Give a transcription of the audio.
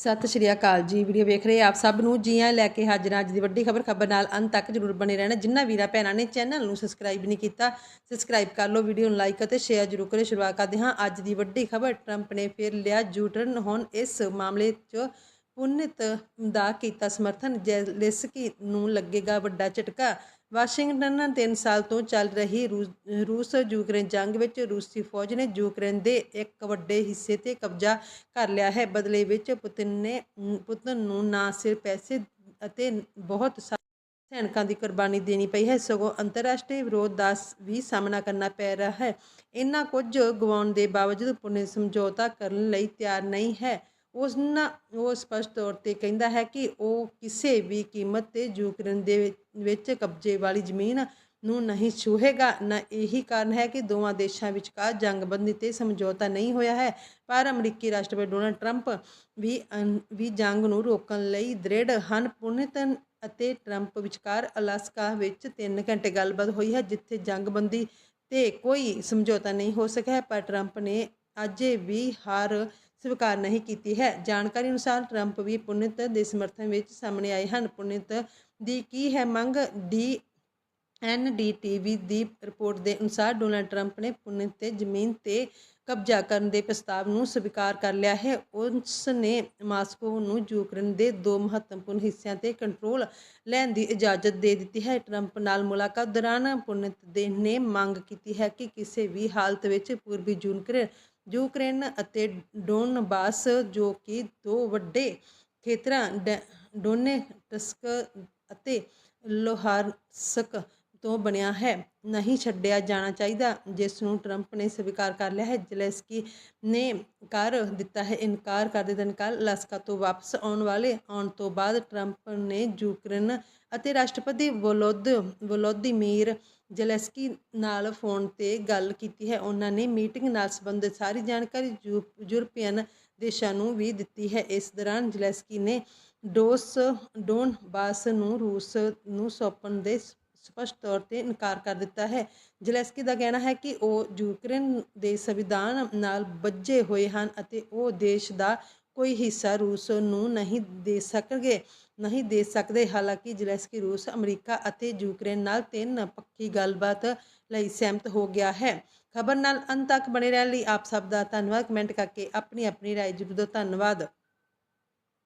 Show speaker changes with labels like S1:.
S1: ਸਤਿ ਸ਼੍ਰੀ ਅਕਾਲ ਜੀ। ਵੀਡੀਓ ਵੇਖ ਰਹੇ ਆਪ ਸਭ ਨੂੰ। ਜੀ ਆਇਆਂ ਲੈ ਕੇ ਹਾਜ਼ਰ ਅੱਜ ਦੀ ਵੱਡੀ ਖਬਰ। ਖਬਰ ਨਾਲ ਅੰਤ ਤੱਕ ਜਰੂਰ ਬਣੇ ਰਹਿਣਾ। ਜਿੰਨਾ ਵੀਰਾਂ ਭੈਣਾਂ ਨੇ ਚੈਨਲ ਨੂੰ ਸਬਸਕ੍ਰਾਈਬ ਨਹੀਂ ਕੀਤਾ, ਸਬਸਕ੍ਰਾਈਬ ਕਰ ਲਓ, ਵੀਡੀਓ ਨੂੰ ਲਾਈਕ ਅਤੇ ਸ਼ੇਅਰ ਜਰੂਰ ਕਰੇ ਸ਼ੁਰੂਆਤ ਕਰਦੇ ਹਾਂ ਅੱਜ ਦੀ ਵੱਡੀ ਖਬਰ। ਟਰੰਪ ਨੇ ਫਿਰ ਲਿਆ ਜੂਟਰਨ ਹੁਣ ਇਸ ਮਾਮਲੇ 'ਚ ਪੁਨਿਤ ਦਾ ਕੀਤਾ ਸਮਰਥਨ, ਜੈਲੇਸਕੀ ਨੂੰ ਲੱਗੇਗਾ ਵੱਡਾ ਝਟਕਾ। ਵਾਸ਼ਿੰਗਟਨ ਤਿੰਨ ਸਾਲ ਤੋਂ ਚੱਲ ਰਹੀ ਰੂਸ- ਰੂਸ ਯੂਕਰੇਨ ਜੰਗ ਵਿੱਚ ਰੂਸੀ ਫੌਜ ਨੇ ਯੂਕਰੇਨ ਦੇ ਇੱਕ ਵੱਡੇ ਹਿੱਸੇ ਤੇ ਕਬਜ਼ਾ ਕਰ ਲਿਆ ਹੈ। ਬਦਲੇ ਵਿੱਚ ਪੁਤਿਨ ਨੇ, ਪੁਤਨ ਨੂੰ ਨਾ ਸਿਰਫ ਪੈਸੇ ਅਤੇ ਬਹੁਤ ਸੈਨਿਕਾਂ ਦੀ ਕੁਰਬਾਨੀ ਦੇਣੀ ਪਈ ਹੈ। ਸਗੋਂ ਅੰਤਰਰਾਸ਼ਟਰੀ ਵਿਰੋਧ ਦਾ ਵੀ ਸਾਹਮਣਾ ਕਰਨਾ ਪੈ ਰਿਹਾ ਹੈ। ਇੰਨਾ ਕੁਝ ਗਵਾਉਣ ਦੇ ਬਾਵਜੂਦ ਪੁਨੇ ਸਮਝੌਤਾ ਕਰਨ ਲਈ ਤਿਆਰ ਨਹੀਂ ਹੈ। ਉਸ ਨਾ, ਉਹ ਸਪਸ਼ਟ ਤੌਰ ਤੇ ਕਹਿੰਦਾ ਹੈ ਕਿ ਉਹ ਕਿਸੇ ਵੀ ਕੀਮਤ ਤੇ ਯੂਕਰੇਨ ਦੇ ਵਿੱਚ- ਕਬਜ਼ੇ ਵਾਲੀ ਜ਼ਮੀਨ ਨੂੰ ਨਹੀਂ ਛੂਹੇਗਾ। ਨਾ ਇਹੀ ਕਾਰਨ ਹੈ ਕਿ ਦੋਵਾਂ ਦੇਸ਼ਾਂ ਵਿਚਕਾਰ ਜੰਗਬੰਦੀ ਤੇ ਸਮਝੌਤਾ ਨਹੀਂ ਹੋਇਆ ਹੈ। ਪਰ ਅਮਰੀਕੀ ਰਾਸ਼ਟਰਪਤੀ ਡੋਨਲਡ ਟਰੰਪ ਵੀ ਅਨ- ਵੀ ਜੰਗ ਨੂੰ ਰੋਕਣ ਲਈ ਦ੍ਰਿੜ ਹਨ। ਪੁਨਿਤਨ ਅਤੇ ਟਰੰਪ ਵਿਚਕਾਰ ਅਲਾਸਕਾ ਵਿੱਚ 3 ਘੰਟੇ ਗੱਲਬਾਤ ਹੋਈ ਹੈ, ਜਿੱਥੇ ਜੰਗਬੰਦੀ ਤੇ ਕੋਈ ਸਮਝੌਤਾ ਨਹੀਂ ਹੋ ਸਕਿਆ ਪਰ ਟਰੰਪ ਨੇ ਅਜੇ ਵੀ ਹਰ ਸਵੀਕਾਰ ਨਹੀਂ ਕੀਤੀ ਹੈ। ਜਾਣਕਾਰੀ ਅਨੁਸਾਰ ਟਰੰਪ ਵੀ ਪੁਨਿਤ ਦੇ ਸਮਰਥਨ ਵਿੱਚ ਸਾਹਮਣੇ ਆਏ ਹਨ। ਪੁਨਿਤ ਦੀ ਕੀ ਹੈ ਮੰਗ? ਡੀ ਐਨਡੀਟੀਵੀ ਦੀ ਰਿਪੋਰਟ ਦੇ ਅਨੁਸਾਰ ਡੋਨਾਲਡ ਟਰੰਪ ਨੇ ਪੁਨਿਤ ਤੇ ਜ਼ਮੀਨ ਤੇ ਕਬਜ਼ਾ ਕਰਨ ਦੇ ਪ੍ਰਸਤਾਵ ਨੂੰ ਸਵੀਕਾਰ ਕਰ ਲਿਆ ਹੈ। ਉਸ ਨੇ ਮਾਸਕੋ ਨੂੰ ਯੂਕਰੇਨ ਦੇ ਦੋ ਮਹੱਤਵਪੂਰਨ ਹਿੱਸਿਆਂ ਤੇ ਕੰਟਰੋਲ ਲੈਣ ਦੀ ਇਜਾਜ਼ਤ ਦੇ ਦਿੱਤੀ ਹੈ। ਟਰੰਪ ਨਾਲ ਮੁਲਾਕਾਤ ਦੌਰਾਨ ਪੁਨਿਤ ਦੇ ਨੇ ਮੰਗ ਕੀਤੀ ਹੈ ਕਿ ਕਿਸੇ ਵੀ ਹਾਲਤ ਵਿੱਚ ਪੂਰਬੀ ਯੂਕਰੇਨ ਯੂਕਰੇਨ ਅਤੇ ਡੋਨਬਾਸ ਜੋ ਕਿ ਦੋ ਵੱਡੇ ਖੇਤਰਾਂ ਡੈ- ਡੋਨੇਟਸਕ ਅਤੇ ਲੋਹਾਰਸਕ ਤੋਂ ਬਣਿਆ ਹੈ। ਨਹੀਂ ਛੱਡਿਆ ਜਾਣਾ ਚਾਹੀਦਾ, ਜਿਸ ਨੂੰ ਟਰੰਪ ਨੇ ਸਵੀਕਾਰ ਕਰ ਲਿਆ ਹੈ। ਜ਼ੈਲੈਂਸਕੀ ਨੇ ਕਰ ਦਿੱਤਾ ਹੈ, ਇਨਕਾਰ ਕਰਦੇ ਦਿਨ ਇਨਕਾਰ ਅਲਾਸਕਾ ਤੋਂ ਵਾਪਸ ਆਉਣ ਵਾਲੇ, ਆਉਣ ਤੋਂ ਬਾਅਦ ਟਰੰਪ ਨੇ ਯੂਕਰੇਨ ਅਤੇ ਰਾਸ਼ਟਰਪਤੀ ਵੋਲੋਦ, ਵੋਲੋਦੀਮੀਰ ਜ਼ੈਲੈਂਸਕੀ ਨਾਲ ਫੋਨ ਤੇ ਗੱਲ ਕੀਤੀ ਹੈ। ਉਹਨਾਂ ਨੇ ਮੀਟਿੰਗ ਨਾਲ ਸੰਬੰਧਿਤ ਸਾਰੀ ਜਾਣਕਾਰੀ ਯੂ- ਯੂਰਪੀਅਨ ਦੇਸ਼ਾਂ ਨੂੰ ਵੀ ਦਿੱਤੀ ਹੈ। ਇਸ ਦੌਰਾਨ ਜ਼ੈਲੈਂਸਕੀ ਨੇ ਡੋਸ, ਡੋਨਬਾਸ ਨੂੰ ਰੂਸ ਨੂੰ ਸੌਂਪਣ ਦੇ ਸਪਸ਼ਟ ਤੌਰ ਤੇ ਇਨਕਾਰ ਕਰ ਦਿੱਤਾ ਹੈ। ਜ਼ੈਲੈਂਸਕੀ ਦਾ ਕਹਿਣਾ ਹੈ ਕਿ ਉਹ ਯੂਕਰੇਨ ਦੇ ਸੰਵਿਧਾਨ ਨਾਲ ਬੱਝੇ ਹੋਏ ਹਨ ਅਤੇ ਉਹ ਦੇਸ਼ ਦਾ ਕੋਈ ਹਿੱਸਾ ਰੂਸ ਨੂੰ ਨਹੀਂ ਦੇ ਸਕਣਗੇ, ਨਹੀਂ ਦੇ ਸਕਦੇ। ਹਾਲਾਂਕਿ ਜ਼ੈਲੈਂਸਕੀ ਰੂਸ, ਅਮਰੀਕਾ ਅਤੇ ਯੂਕਰੇਨ ਨਾਲ ਤਿੰਨ ਪੱਖੀ ਗੱਲਬਾਤ ਲਈ ਸਹਿਮਤ ਹੋ ਗਿਆ ਹੈ। ਖਬਰ ਨਾਲ ਅੰਤ ਤੱਕ ਬਣੇ ਰਹਿਣ ਲਈ ਆਪ ਸਭ ਦਾ ਧੰਨਵਾਦ। ਕਮੈਂਟ ਕਰਕੇ ਆਪਣੀ ਆਪਣੀ ਰਾਏ ਜ਼ਰੂਰ ਦਿਓ ਧੰਨਵਾਦ।